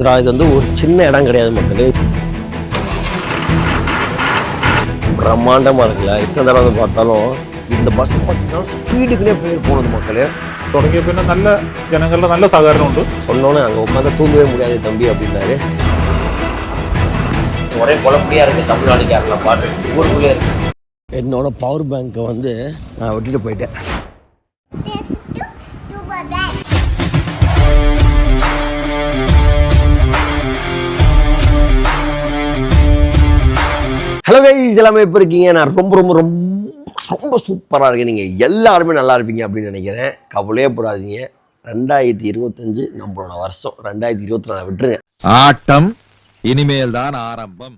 இதுடா, இது வந்து ஒரு சின்ன இடம் கிடையாது மக்களே பிரம்மாண்டமாக இருக்குல்ல எத்தனை தடவை வந்து பார்த்தாலும் இந்த பஸ் பார்த்தீங்கன்னா ஸ்பீடுக்குனே பேர் போனது மக்களே തുടങ്ങിയ പിന്നെ നല്ല ജനങ്ങളുടെ നല്ല സഹകരണമുണ്ട് சொன்னோன்னே அங்கே உட்காந்து தூங்கவே முடியாது தம்பி அப்படின்னாரு ஒரே குழப்படியாக இருக்குது தமிழ்நாடு கேரளா பாட்டு ஊருக்குள்ளே இருக்கு என்னோட பவர் பேங்க்கை வந்து நான் விட்டுட்டு போயிட்டேன் ஹலோ கைஸ் எல்லாமே இப்போ இருக்கீங்க? நான் ரொம்ப ரொம்ப ரொம்ப ரொம்ப சூப்பராக இருக்கேன். நீங்கள் எல்லாருமே நல்லா இருப்பீங்க அப்படின்னு நினைக்கிறேன். கவலையே போடாதீங்க. ரெண்டாயிரத்தி இருபத்தஞ்சு நம்மளோட வருஷம். ரெண்டாயிரத்தி இருபத்தி நாலு விட்டுருங்க. ஆட்டம் இனிமேல் தான் ஆரம்பம்.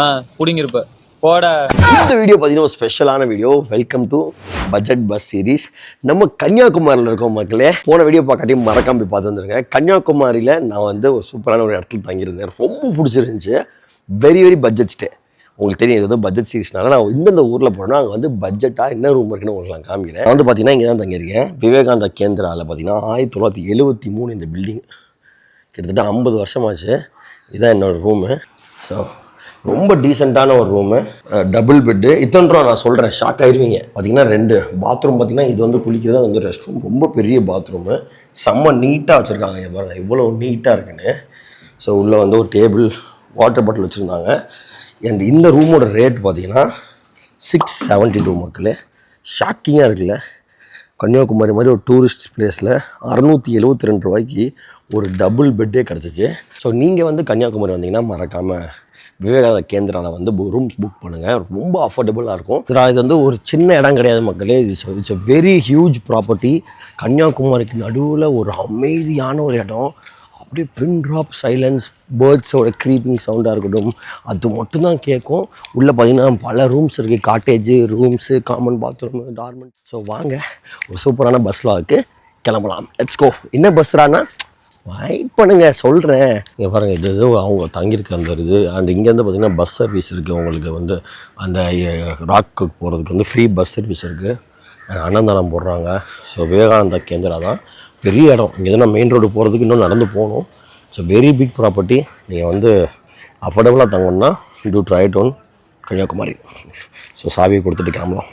ஆ புடிங்கிருப்ப. போட. இந்த வீடியோ பார்த்தீங்கன்னா ஒரு ஸ்பெஷலான video. Welcome to budget bus series நம்ம கன்னியாகுமரியில் இருக்கோம் மக்களே. போன வீடியோ பார்க்காட்டியும் மறக்காம போய் பார்த்து வந்துருங்க கன்னியாகுமரியில் நான் வந்து ஒரு சூப்பரான ஒரு இடத்துல தங்கியிருந்தேன். ரொம்ப பிடிச்சிருந்துச்சு. வெரி வெரி பட்ஜெட் ஸ்டே உங்களுக்கு தெரியும் இது வந்து பட்ஜெட் சீரிஸ்னால நான் இந்தந்த ஊரில் போகிறேன்னா அங்கே வந்து பட்ஜெட்டாக என்ன ரூம் இருக்குன்னு உங்களுக்கு நான் காமிக்கிறேன். நான் வந்து பார்த்தீங்கன்னா இங்கே தான் தங்கியிருக்கேன். விவேகானந்தா கேந்திராவில் பார்த்தீங்கன்னா ஆயிரத்தி தொள்ளாயிரத்தி எழுபத்தி மூணு இந்த பில்டிங் கிட்டத்தட்ட ஐம்பது வருஷமாச்சு. இதுதான் என்னோட ரூமு ஸோ ரொம்ப டீசெண்டான ஒரு ரூமு டபுள் பெட்டு இத்தனை ரூபா நான் சொல்கிறேன் ஷாக் ஆயிருவீங்க. பார்த்தீங்கன்னா ரெண்டு. பாத்ரூம் பார்த்தீங்கன்னா இது வந்து குளிக்கிறது அது வந்து ரெஸ்ட் ரூம் ரொம்ப பெரிய பாத்ரூமு செம்ம நீட்டாக வச்சுருக்காங்க. பாருங்கள் இவ்வளோ நீட்டாக இருக்குன்னு. ஸோ உள்ளே வந்து ஒரு டேபிள் வாட்டர் பாட்டில் வச்சுருந்தாங்க. அண்ட் இந்த ரூமோட ரேட் பார்த்தீங்கன்னா சிக்ஸ் செவன்ட்டி டூ மக்களே. ஷாக்கிங்காக இருக்குல்ல. கன்னியாகுமரி மாதிரி ஒரு டூரிஸ்ட் பிளேஸில் அறநூற்றி எழுபத்தி ரெண்டு ரூபாய்க்கு ஒரு டபுள் பெட்டே கிடச்சிச்சு. ஸோ நீங்கள் வந்து கன்னியாகுமரி வந்தீங்கன்னா மறக்காமல் விவேகானந்த கேந்திராவில் வந்து ரூம்ஸ் புக் பண்ணுங்கள் ரொம்ப அஃபோர்டபுளாக இருக்கும். இதுடா, இது வந்து ஒரு சின்ன இடம் கிடையாது மக்களே. It's it's a very huge property கன்னியாகுமரிக்கு நடுவில் ஒரு அமைதியான ஒரு இடம். அப்படியே பின் ட்ராப் சைலன்ஸ் பேர்ட்ஸோட க்ரீப்பிங் சவுண்டாக இருக்கட்டும் அது மட்டும்தான் கேட்கும். உள்ளே பார்த்தீங்கன்னா பல ரூம்ஸ் இருக்குது cottage rooms common bathroom dormitory so வாங்க ஒரு சூப்பரான பஸ் லாக்கு கிளம்பலாம். லெட்ஸ் கோ என்ன பஸ்ரானா வெயிட் பண்ணுங்க சொல்கிறேன் இங்கே பாருங்கள் இது இது அவங்க தங்கியிருக்க அந்த இது. அண்ட் இங்கேருந்து பார்த்தீங்கன்னா பஸ் சர்வீஸ் இருக்குது உங்களுக்கு வந்து அந்த ராக்கு போகிறதுக்கு வந்து ஃப்ரீ பஸ் சர்வீஸ் இருக்குது அன்னதானம் போடுறாங்க. ஸோ விவேகானந்தா கேந்திரா தான். பெரிய இடம். இங்கே நான் மெயின் ரோடு போகிறதுக்கு இன்னும் நடந்து போகணும். ஸோ வெரி பிக் ப்ராப்பர்ட்டி நீங்கள் வந்து அஃபோர்டபுளாக தங்கணும்னா do try one Kanyakumari. So சாவியை கொடுத்துட்டு கிளம்பலாம்.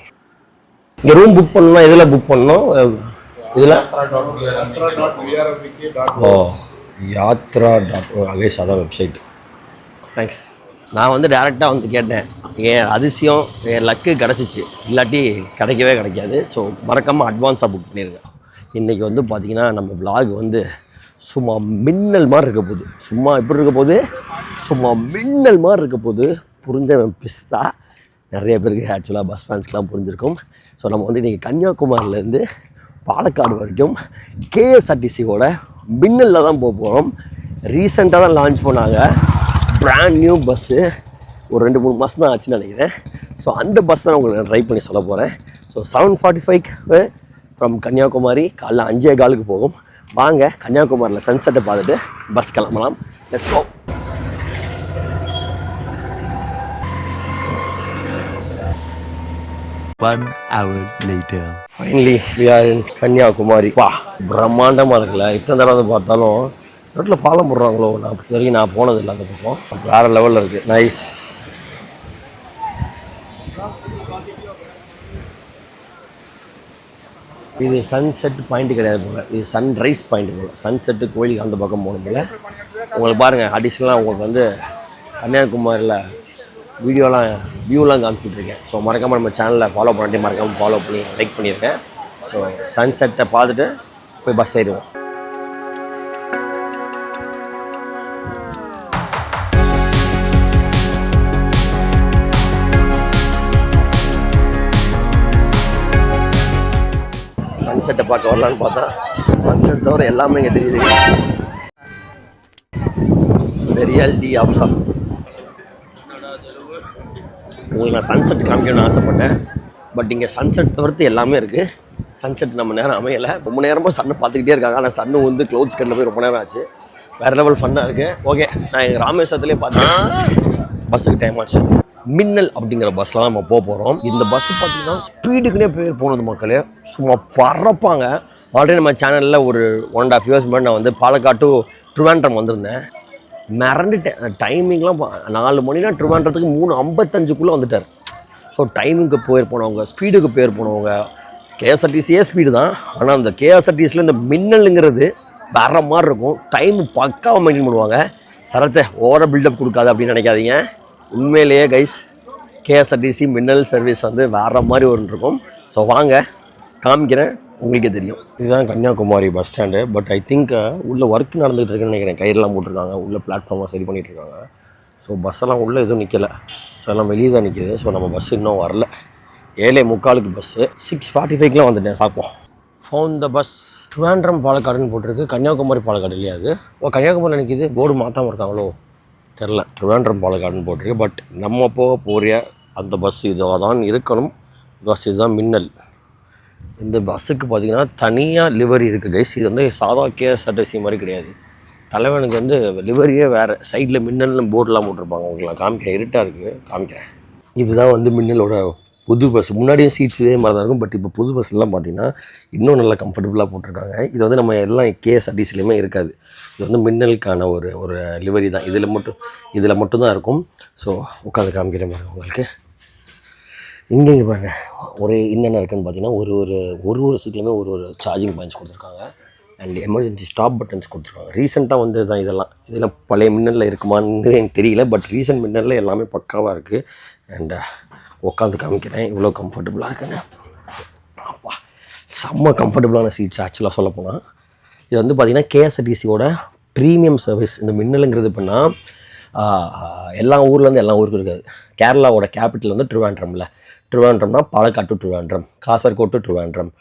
இங்கே ரூம் புக் பண்ணணும்னா எதில் புக் பண்ணணும்? இதில் ஓ யாத்ரா டாட் அகேஷ் அதான் வெப்சைட் தேங்க்ஸ் நான் வந்து டேரெக்டாக வந்து கேட்டேன். என் அதிசயம் என் லக்கு கிடச்சிச்சு. இல்லாட்டி கிடைக்கவே கிடைக்காது. ஸோ மறக்காமல் அட்வான்ஸாக புக் பண்ணியிருக்கேன் இன்றைக்கி வந்து பார்த்திங்கன்னா நம்ம விலாக் வந்து சும்மா மின்னல் மாதிரி இருக்க போகுது. சும்மா எப்படி இருக்க போகுது? சும்மா மின்னல் மாதிரி இருக்க போகுது. புரிஞ்சவன் பிஸ்தா நிறைய பேருக்கு ஆக்சுவலாக பஸ் ஃபேன்ஸ்க்கெலாம் புரிஞ்சிருக்கும். ஸோ நம்ம வந்து இன்றைக்கி கன்னியாகுமரியிலேருந்து பாலக்காடு வரைக்கும் கேஎஸ்ஆர்டிசியோட மின்னலில் தான் போக போகிறோம் ரீசெண்டாக தான் லான்ச் பண்ணாங்க. பிராண்ட் நியூ பஸ்ஸு ஒரு ரெண்டு மூணு மாதம் தான் ஆச்சுன்னு நினைக்கிறேன். ஸோ அந்த பஸ் தான் உங்களுக்கு நான் ட்ரை பண்ணி சொல்ல போகிறேன் ஸோ செவன் ஃபார்ட்டி ஃபைவ்க்கு ஃப்ரம் கன்னியாகுமரி காலைல அஞ்சே காலுக்கு போகும். வாங்க கன்னியாகுமரியில் சன்செட்டை பார்த்துட்டு பஸ் கிளம்பலாம். Let's go one hour later finally we are in Kanyakumari. வா பிரம்மாண்டமாக இருக்குல்ல. இத்தனை தடவை பார்த்தாலும் ரோட்டில் பாலம் போடுறாங்களோ நான் இது வரைக்கும் நான் போனதில்லை அந்த பக்கம். வேறு லெவலில் இருக்குது நைஸ் இது சன்செட் பாயிண்ட் கிடையாது போல. இது சன்ரைஸ் பாயிண்ட் போல. சன்செட்டு கோயிலுக்கு அந்த பக்கம் போகணும் போல. உங்களுக்கு பாருங்கள் அடிஷ்னலாக உங்களுக்கு வந்து கன்னியாகுமரியில் வீடியோலாம் வியூலாம் காமிச்சிட்ருக்கேன். ஸோ மறக்காமல் நம்ம சேனலில் ஃபாலோ பண்ணிட்டு மறக்காமல் ஃபாலோ பண்ணி லைக் பண்ணியிருக்கேன் ஸோ சன்செட்டை பார்த்துட்டு போய் பஸ் ஏறிடுவோம். சன்செட்டை பார்க்க வரலான்னு பார்த்தா சன்செட் தவிர எல்லாமே இங்கே தெரியுது. ரியாலிட்டி ஆஃப் உங்களுக்கு நான் சன்செட் காமிக்கணும்னு ஆசைப்பட்டேன். பட் இங்கே சன்செட் தவிர்த்து எல்லாமே இருக்குது சன்செட் நம்ம நேரம் அமையலை. ரொம்ப நேரமாக சன்னை பார்த்துக்கிட்டே இருக்காங்க. ஆனால் சன்னு வந்து க்ளோத்ஸ் கட்டில் போய் ரொம்ப நேரம் ஆச்சு. வேறு லெவல் ஃபன்னாக இருக்குது ஓகே நான் எங்கள் ராமேஸ்வரத்துலேயே பார்த்தேன் பஸ்ஸுக்கு டைம் ஆச்சு. மின்னல் அப்படிங்கிற பஸ்ஸில் தான் நம்ம போக போகிறோம் இந்த பஸ் பார்த்தீங்கன்னா ஸ்பீடுக்குனே பேர் போனது மக்களே. சும்மா பறப்பாங்க ஆல்ரெடி நம்ம சேனலில் ஒரு ஒன் அண்ட் ஆஃப் இயர்ஸ் முன்னாடி நான் வந்து பாலக்காடு டு ட்ரிவாண்ட்ரம் வந்திருந்தேன் மிரண்டுட்டேன் டைமிங்லாம் நாலு மணினா ட்ரிவாண்டத்துக்கு மூணு ஐம்பத்தஞ்சுக்குள்ளே வந்துட்டார். ஸோ டைமிங்க்கு பேர் போனவங்க ஸ்பீடுக்கு பேர் போனவங்க கேஎஸ்ஆர்டிசியே ஸ்பீடு தான். ஆனால் அந்த கேஎஸ்ஆர்டிசியில் இந்த மின்னலுங்கிறது வேற மாதிரி இருக்கும். டைம் பக்காவாக மெயின்டைன் பண்ணுவாங்க. சரத்தை ஓவர பில்டப் கொடுக்காது அப்படின்னு நினைக்காதீங்க. உண்மையிலேயே கைஸ் கேஎஸ்ஆர்டிசி மின்னல் சர்வீஸ் வந்து வேறு மாதிரி ஒன்று இருக்கும். ஸோ வாங்க காமிக்கிறேன். உங்களுக்கே தெரியும். இதுதான் Kanyakumari bus stand but I think உள்ளே ஒர்க் நடந்துகிட்டு இருக்குன்னு நினைக்கிறேன். கயிறுலாம் போட்டிருக்காங்க. உள்ள பிளாட்ஃபார்மாக சரி பண்ணிட்டு இருக்காங்க. ஸோ பஸ்ஸெல்லாம் உள்ளே எதுவும் நிற்கலை ஸோ எல்லாம் வெளியே தான் நிற்கிது ஸோ நம்ம பஸ் இன்னும் வரல. ஏழே முக்காலுக்கு பஸ்ஸு சிக்ஸ் ஃபார்ட்டி ஃபைவ்க்குலாம் வந்துட்டேன். பார்ப்போம். ஃபோன் த பஸ் ட்ரிவாண்ட்ரம் பாலக்காடுன்னு போட்டிருக்கு. கன்னியாகுமரி பாலக்காடு இல்லையா அது? ஓ கன்னியாகுமரி நிற்கிது போர்டு மாற்றாமல் இருக்காங்களோ? தெரில ட்ரிவாண்ட்ரம் பாலக்காடுன்னு போட்டிருக்கு. பட் நம்ம போக போகிற அந்த பஸ் இதுவாக தான் இருக்கணும். பஸ் இதுதான் மின்னல். இந்த பஸ்ஸுக்கு பார்த்தீங்கன்னா தனியாக லிவரி இருக்குது கைஸ் இது வந்து சாதா கேஎஸ்ஆர்டிசி மாதிரி கிடையாது. தலைவனுக்கு வந்து லிவரியே வேறு. சைடில் மின்னல்னு போர்டெலாம் போட்டிருப்பாங்க. உங்களுக்கு காமிக்கிறேன். இருட்டாக இருக்குது காமிக்கிறேன். இதுதான் வந்து மின்னலோட புது பஸ் முன்னாடியும் சீட்ஸ் இதே மாதிரி தான் இருக்கும். பட் இப்போ புது பஸ்லாம் பார்த்தீங்கன்னா இன்னும் நல்லா கம்ஃபர்டபுளாக போட்டிருக்காங்க. இது வந்து நம்ம எல்லாம் கேஎஸ்ஆர்டிசிலையுமே இருக்காது. இது வந்து மின்னலுக்கான ஒரு ஒரு லிவரி தான். இதில் மட்டும் இதில் மட்டும்தான் இருக்கும். ஸோ உட்காந்து காமிக்கிற மாதிரி உங்களுக்கு. இங்கே இங்கே பாருங்கள் ஒரே என்னென்ன இருக்குன்னு பார்த்தீங்கன்னா ஒரு ஒரு ஒரு ஒரு சீட்லையுமே ஒரு ஒரு சார்ஜிங் பாயிண்ட்ஸ் கொடுத்துருக்காங்க. அண்ட் எமர்ஜென்சி ஸ்டாப் பட்டன்ஸ் கொடுத்துருக்காங்க. ரீசெண்டாக வந்து தான் இதெல்லாம். இதெல்லாம் பழைய மின்னலில் இருக்குமான்னு எனக்கு தெரியல. பட் ரீசெண்ட் மின்னலில் எல்லாமே பக்காவாக இருக்குது அண்ட் உட்காந்து காமிக்கிறேன் இவ்வளோ கம்ஃபர்டபுளாக இருக்குங்க அப்பா செம்ம கம்ஃபர்டபுளான சீட்ஸ் ஆக்சுவலாக சொல்ல போனால் இது வந்து பார்த்திங்கன்னா கேஎஸ்ஆர்டிசியோட ப்ரீமியம் சர்வீஸ் இந்த மின்னலுங்கிறது எப்படின்னா எல்லா ஊர்லேருந்து எல்லா ஊருக்கும் இருக்காது. கேரளாவோட கேபிட்டல் வந்து ட்ரிவாண்ட்ரமில் ட்ரிவாண்ட்ரம்னா பாலக்காட்டு ட்ரிவாண்ட்ரம் காசர்கோட்டு ட்ரிவாண்ட்ரம்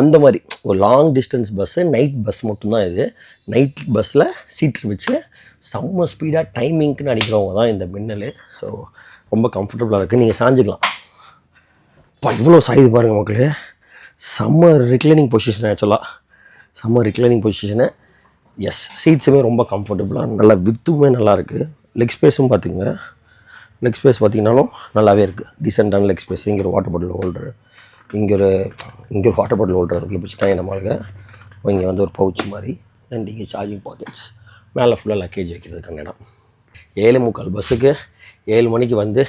அந்த மாதிரி. ஒரு long distance bus night bus மட்டும்தான் இது. நைட் பஸ்ஸில் சீட் வச்சு செம்ம ஸ்பீடாக டைமிங்க்குன்னு அடிக்கிறவங்க தான் இந்த மின்னல். ஸோ ரொம்ப கம்ஃபர்டபுளாக இருக்குது நீங்கள் சாஞ்சிக்கலாம். இப்போ இவ்வளோ சாயுது பாருங்கள் மக்களே. செம்ம ரிக்ளைனிங் பொசிஷன் ஆக்சுவலாக செம்ம ரிக்ளைனிங் பொசிஷனு எஸ் சீட்ஸுமே ரொம்ப கம்ஃபர்டபுளாக நல்லா வித்துமே நல்லாயிருக்கு லெக் ஸ்பேஸும் பார்த்திங்க லெக் ஸ்பேஸ் பார்த்திங்கனாலும் நல்லாவே இருக்குது டீசெண்டான லெக் ஸ்பேஸ் இங்கே ஒரு வாட்டர் பாட்டில் ஹோல்டரு இங்கே ஒரு இங்கே ஒரு வாட்டர் பாட்டில் ஹோல்டர் அதுக்குள்ளே பிடிச்சிட்டாங்க நம்மளுக்கு இங்கே வந்து ஒரு பவுச் மாதிரி. அண்ட் இங்கே சார்ஜிங் பாக்கெட்ஸ் மேலே ஃபுல்லாக லக்கேஜ் வைக்கிறதுக்கான இடம். ஏழு முக்கால் பஸ்ஸுக்கு ஏழு மணிக்கு வந்து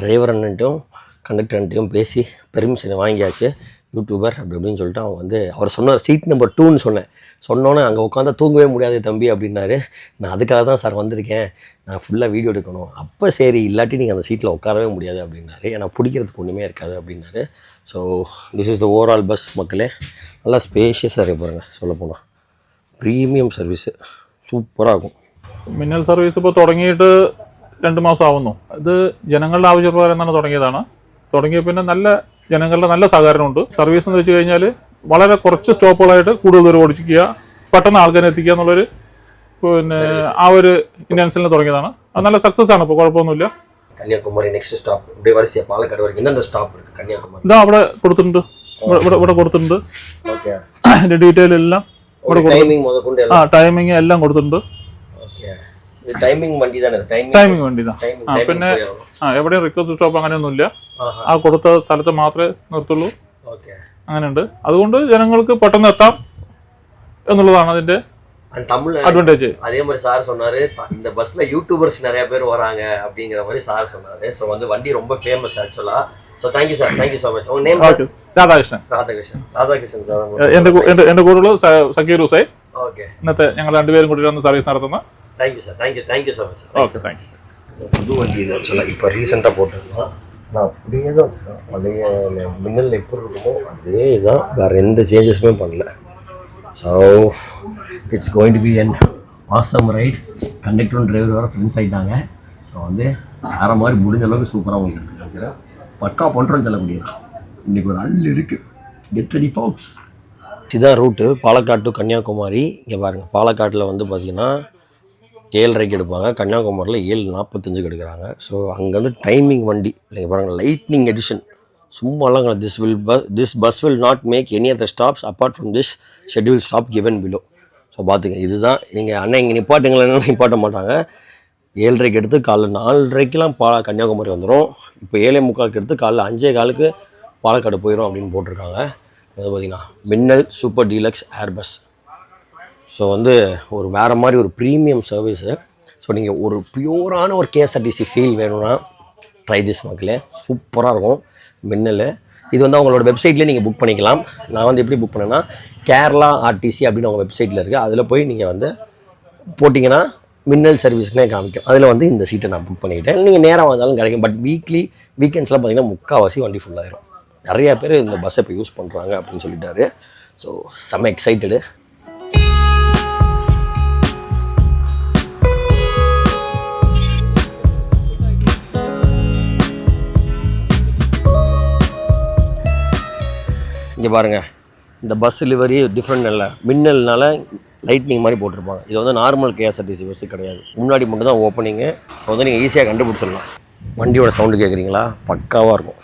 டிரைவர் அண்ணன்ட்டும் கண்டக்டர் அண்ணன்ட்டையும் பேசி பெர்மிஷனை வாங்கியாச்சு. யூடியூபர் அப்படி அப்படின்னு சொல்லிட்டு அவன் வந்து அவர் சொன்னார் சீட் நம்பர் டூன்னு சொன்னேன். சொன்னோன்னே அங்கே உட்காந்தா தூங்கவே முடியாது தம்பி அப்படின்னாரு. நான் அதுக்காக தான் சார் வந்திருக்கேன். நான் ஃபுல்லாக வீடியோ எடுக்கணும். அப்போ சரி இல்லாட்டி நீங்கள் அந்த சீட்டில் உட்காரவே முடியாது அப்படின்னாரு. ஏன்னா பிடிக்கிறதுக்கு ஒன்றுமே இருக்காது அப்படின்னாரு. So this is the overall bus மக்களே. நல்லா ஸ்பேஷியஸாக இருக்கு பாருங்கள் சொல்லப்போனால் ப்ரீமியம் சர்வீஸு சூப்பராக இருக்கும். மின்னல் சர்வீஸ் இப்போ தொடங்கிட்டு രണ്ട് മാസം ആവുന്നു ഇത് ജനങ്ങളുടെ ആവശ്യപ്രകാരം തന്നെ തുടങ്ങിയതാണ് തുടങ്ങിയ പിന്നെ നല്ല ജനങ്ങളുടെ നല്ല സഹകരണമുണ്ട് സർവീസ് എന്ന് വെച്ച് കഴിഞ്ഞാൽ വളരെ കുറച്ച് സ്റ്റോപ്പുകളായിട്ട് കൂടുതൽ ദൂരം ഓടിക്കുക പെട്ടെന്ന് ആൾക്കാരെ എത്തിക്കുക എന്നുള്ളൊരു പിന്നെ ആ ഒരു ഇന്റൻഷനിൽ തുടങ്ങിയതാണ് അത് നല്ല സക്സസ് ആണ് ഇപ്പോൾ കുഴപ്പമൊന്നുമില്ല கன்னியாகுமரி நெக்ஸ்ட் ஸ்டாப் இப்படியே வரிசையா பாலக்காடு வரைக்கும் எந்தெந்த ஸ்டாப் இருக்கு கன்னியாகுமரி ഇതാ അവിടെ കൊടുത്തിട്ടുണ്ട് ഇവിടെ- ഇവിടെ ഇവിടെ കൊടുത്തിട്ടുണ്ട് ஓகே അതിന്റെ ഡീറ്റെയിൽ എല്ലാം ஒரு டைமிங் முத கொண்டு ആ ടൈമിങ് എല്ലാം കൊടുത്തിട്ടുണ്ട് ஓகே இது டைமிங் வண்டி தானே டைமிங் ടൈമിംഗ് വേണ്ടി ഇതാ டைமிங் ആ டைமிங் പിന്നെ போய் ஆகணும். ആ എവിടെയും റിക്വസ്റ്റ് സ്റ്റോപ്പ് അങ്ങനെയൊന്നുമില്ല ஆஹா ആ കൊടുത്ത സ്ഥലത്ത് മാത്രമേ നിർത്തുള്ളൂ ஓகே അങ്ങനെയുണ്ട് അതുകൊണ്ട് ജനങ്ങൾക്ക് പെട്ടെന്ന് എത്താം എന്നുള്ളതാണ് അതിന്റെ அண்ட் தமிழ்ல അഡ്വാൻറ്റേജ് அதே மாதிரி சார் சொன்னாரு த- இந்த பஸ்ல யூடியூபர்ஸ் நிறைய பேர் வராங்க அப்படிங்கிற மாதிரி சார் சொன்னாரு ஸோ வந்து வண்டி ரொம்ப famous actually so thank you sir thank you so much உங்க name okay Radhakrishnan Radhakrishnan Radhakrishnan A- എന്റെ കൂ- എന്റെ എന്റെ കൂടെയുള്ള സ- സക്കീർ ഹുസൈൻ ஓகே ഇന്നത്തെ ഞങ്ങൾ രണ്ടുപേരും കൂടിയാണ് സർവീസ് നടത്തുന്നത് thank you sir thank you thank you so much sir okay thanks புது வண்டி இது ஆக்சுவலாக இப்போ ரீசெண்டாக போட்டிருக்கோம் நான் அப்படியே வச்சுருக்கேன் பழைய மின்னல் எப்படி இருக்குமோ அதே தான் வேறு எந்த சேஞ்சஸுமே பண்ணல. So it's going to be என் வாசம் ரைட் கண்டக்டரும் டிரைவர் வர ஃப்ரெண்ட்ஸ் ஆகிட்டாங்க ஸோ வந்து வேறு மாதிரி முடிஞ்ச அளவுக்கு சூப்பராக உங்களுக்கு எடுத்து காமிக்கிறேன். பக்கா பண்ணுறோன்னு சொல்லக்கூடியது இன்றைக்கி ஒரு அல் இருக்குது கெட் ரெடி ஃபாக்ஸ் இதுதான் ரூட்டு பாலக்காடு டு கன்னியாகுமரி. இங்கே பாருங்கள் பாலக்காட்டில் வந்து பார்த்திங்கன்னா ஏழரைக்கு எடுப்பாங்க கன்னியாகுமரியில் ஏழு நாற்பத்தஞ்சுக்கு எடுக்கிறாங்க. ஸோ அங்கேருந்து டைமிங் வண்டி இல்லைங்க பாருங்கள் லைட்னிங் எடிஷன் சும்மாலாம் this will bus this bus will not make any other stops apart from this schedule stop given below so பார்த்துங்க இதுதான் நீங்கள் அண்ணன் இங்கே நிப்பாட்டுங்களா நிப்பாட்ட மாட்டாங்க. ஏழரைக்கு எடுத்து காலைல நாலரைக்கெலாம் பா கன்னியாகுமரி வந்துடும் இப்போ ஏழே முக்காலுக்கு எடுத்து காலைல அஞ்சே காலுக்கு பாலக்காடு போயிடும் அப்படின்னு போட்டிருக்காங்க. அது பார்த்திங்கன்னா மின்னல் super deluxe air bus. So வந்து ஒரு வேறு மாதிரி ஒரு ப்ரீமியம் சர்வீஸு ஸோ நீங்கள் ஒரு பியூரான ஒரு கேஎஸ்ஆர்டிசி ஃபீல் வேணும்னா ட்ரை திஸ் மக்களே. சூப்பராக இருக்கும். மின்னல். இது வந்து அவங்களோட வெப்சைட்லேயே நீங்கள் புக் பண்ணிக்கலாம். நான் வந்து எப்படி புக் பண்ணேன்னா கேரளா ஆர்டிசி அப்படின்னு அவங்க வெப்சைட்டில் இருக்குது அதில் போய் நீங்கள் வந்து போட்டிங்கன்னா மின்னல் சர்வீஸ்னே காமிக்கும். அதில் வந்து இந்த சீட்டை நான் புக் பண்ணிக்கிட்டேன். நீங்கள் நேராக வந்தாலும் கிடைக்கும். பட் வீக்லி வீக்கெண்ட்ஸ்லாம் பார்த்தீங்கன்னா முக்கால்வாசி வண்டி ஃபுல்லாயிரும் நிறையா பேர் இந்த பஸ்ஸை இப்போ யூஸ் பண்ணுறாங்க அப்படின்னு சொல்லிட்டாரு. ஸோ செம்ம எக்ஸைட்டடு இங்கே பாருங்கள் இந்த பஸ் லிவரி டிஃப்ரெண்ட் இல்லை. மின்னல்னால லைட்னிங் மாதிரி போட்டிருப்பாங்க. இது வந்து நார்மல் கேஎஸ்ஆர்டிசி பஸ்ஸு கிடையாது. முன்னாடி மட்டும் தான் ஓப்பனிங்கு ஸோ வந்து நீங்கள் ஈஸியாக கண்டுபிடிச்சிடலாம். வண்டியோட சவுண்டு கேட்குறீங்களா பக்காவாக இருக்கும்.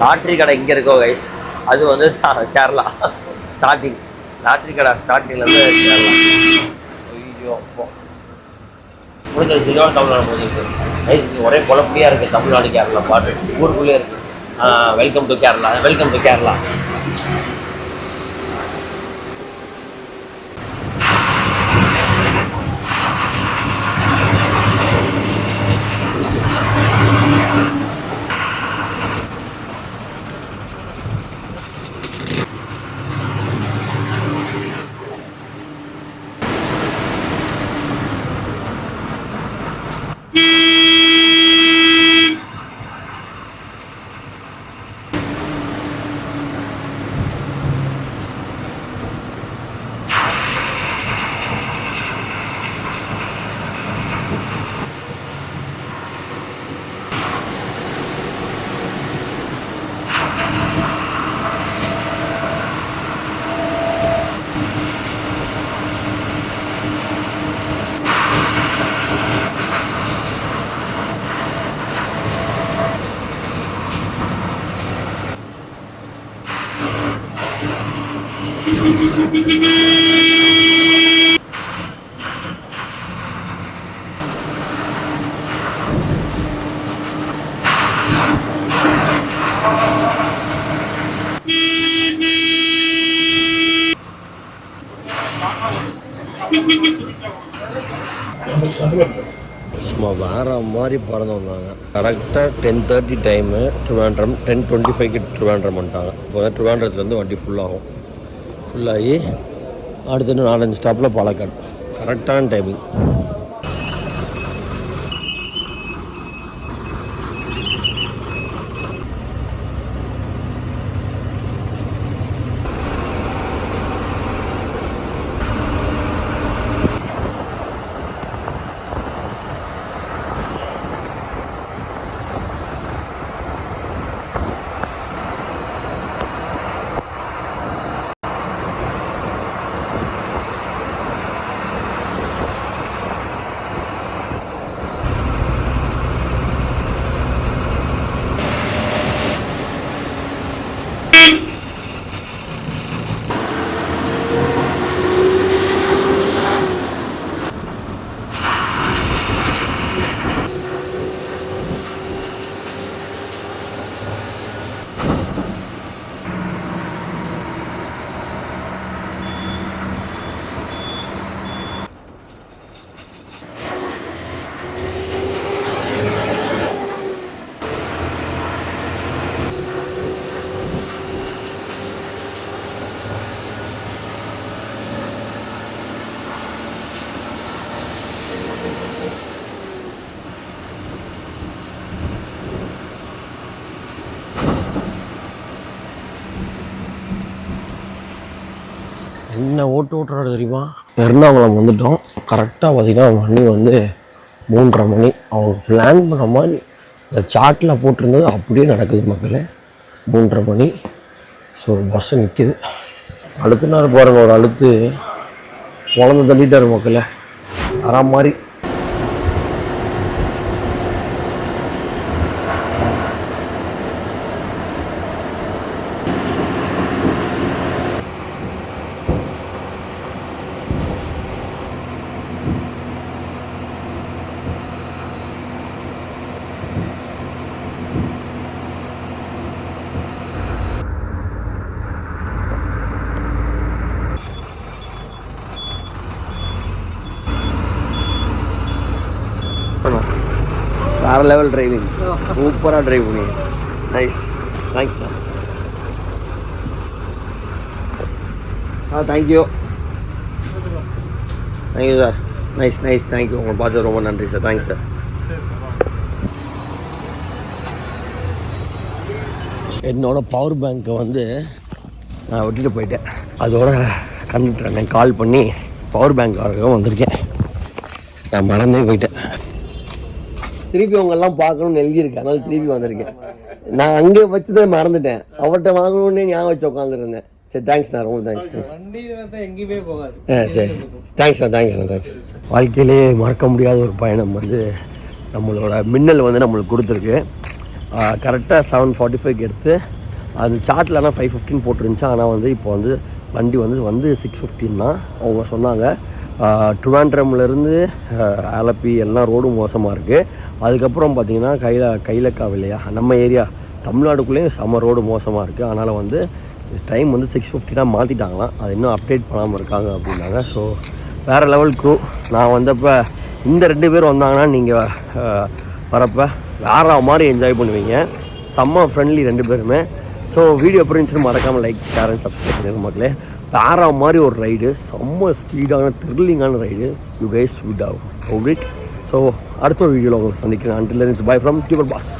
லாட்ரி கடை இங்கே இருக்கோ கைஸ் அது வந்து கேரளா. ஸ்டார்டிங் லாட்ரி கடை ஸ்டார்டிங்லேருந்து கேரளா. ஐயோ அப்போ. முடிஞ்சது சிறுவா தமிழ்நாடு முடிஞ்சது கைஸ் இங்கே ஒரே குழப்பையாக இருக்குது தமிழ்நாடு கேரளா பாட்டு. ஊருக்குள்ளே இருக்குது welcome to Kerala. Welcome to Kerala. சும்மா வேற மாதிரி பறந்து வந்தாங்க. கரெக்டாக ten thirty time Trivandrum ten twenty ஃபைவ்க்கு ட்ரிவாண்ட்ரம் பண்ணிட்டாங்க இப்போ வந்து ட்ரிவாண்ட்ரத்துலேருந்து வண்டி ஃபுல்லாகும் ஃபுல்லாகி அடுத்த நாலஞ்சு ஸ்டாப்பில் பாலக்காடு. கரெக்டான டைமிங் ஏன் ஓட்டு ஓட்டுறாரு தெரியுமா? எர்ணாகுளம் வந்துட்டோம். கரெக்டாக பார்த்தீங்கன்னா மணி வந்து மூன்றரை மணி அவங்க பிளான் பண்ண மாதிரி அந்த சார்ட்டில் போட்டிருந்தது அப்படியே நடக்குது மக்களே. மூன்றரை மணி. ஸோ பஸ்ஸு நிற்கிது அடுத்த நாள் போகிறவங்க ஒரு அழுத்து குழந்தை தள்ளிட்டார் மக்களே. அற மாதிரி வேறு லெவல் டிரைவிங் சூப்பராக டிரைவ் பண்ணி நைஸ் தேங்க்ஸ்ண்ணா ஆ thank you thank you sir nice nice thank you உங்களை பார்த்து ரொம்ப நன்றி சார் தேங்க்ஸ் சார் என்னோட பவர் பேங்க்கை வந்து நான் விட்டுட்டு போயிட்டேன். அதோட கண்டுட்டேன். கால் பண்ணி பவர் பேங்க் வந்திருக்கேன். நான் மறந்தே போயிட்டேன். திருப்பி அவங்க எல்லாம் பார்க்கணும்னு எழுதியிருக்கேன். அதனால திருப்பி வந்திருக்கேன். நான் அங்கே வச்சுதான் மறந்துட்டேன். அவர்கிட்ட வாங்கணும்னே ஞாபகம் வச்சு உட்காந்துருந்தேன் சரி தேங்க்ஸ்ண்ணா ரொம்ப தேங்க்ஸ் தேங்க்ஸ் எங்கேயுமே போகாது. ஆ சரி. தேங்க்ஸ்ண்ணா தேங்க்ஸ்ண்ணா தேங்க்ஸ் வாழ்க்கையிலே மறக்க முடியாத ஒரு பயணம் வந்து நம்மளோட மின்னல் வந்து நம்மளுக்கு கொடுத்துருக்கு. கரெக்டாக செவன் ஃபார்ட்டி ஃபைவ்க்கு எடுத்து அது சார்ட்டில் ஆனால் ஃபைவ் ஃபிஃப்டின் போட்டிருந்துச்சு. ஆனால் வந்து இப்போ வந்து வண்டி வந்து வந்து சிக்ஸ் ஃபிஃப்டின் தான். அவங்க சொன்னாங்க. ட்ரிவாண்ட்ரம்லேருந்து ஆலப்பி எல்லாம் ரோடும் மோசமாக இருக்குது அதுக்கப்புறம் பார்த்தீங்கன்னா கையில் கைலக்கா இல்லையா? நம்ம ஏரியா. தமிழ்நாடுக்குள்ளேயும் செம்ம ரோடு மோசமாக இருக்குது அதனால் வந்து டைம் வந்து சிக்ஸ் ஃபிஃப்டினாக மாற்றிட்டாங்களாம் அது இன்னும் அப்டேட் பண்ணாமல் இருக்காங்க அப்படின்னாங்க. ஸோ வேறு லெவல் க்ரூ நான் வந்தப்போ இந்த ரெண்டு பேர் வந்தாங்கன்னா நீங்கள் வரப்போ வேற மாதிரி என்ஜாய் பண்ணுவீங்க. செம்ம ஃப்ரெண்ட்லி ரெண்டு பேருமே. ஸோ வீடியோ எப்படி இருந்துச்சுன்னு மறக்காமல் லைக் ஷேர் அண்ட் சப்ஸ்கிரைப் பண்ணிடுங்க மக்களே. வேற மாதிரி ஒரு ரைடு செம்ம ஸ்பீடான த்ரில்லிங்கான ride you guys with how it so அடுத்த ஒரு வீடியோவில் உங்களுக்கு சந்திக்கிறேன். Until bye from tuber boss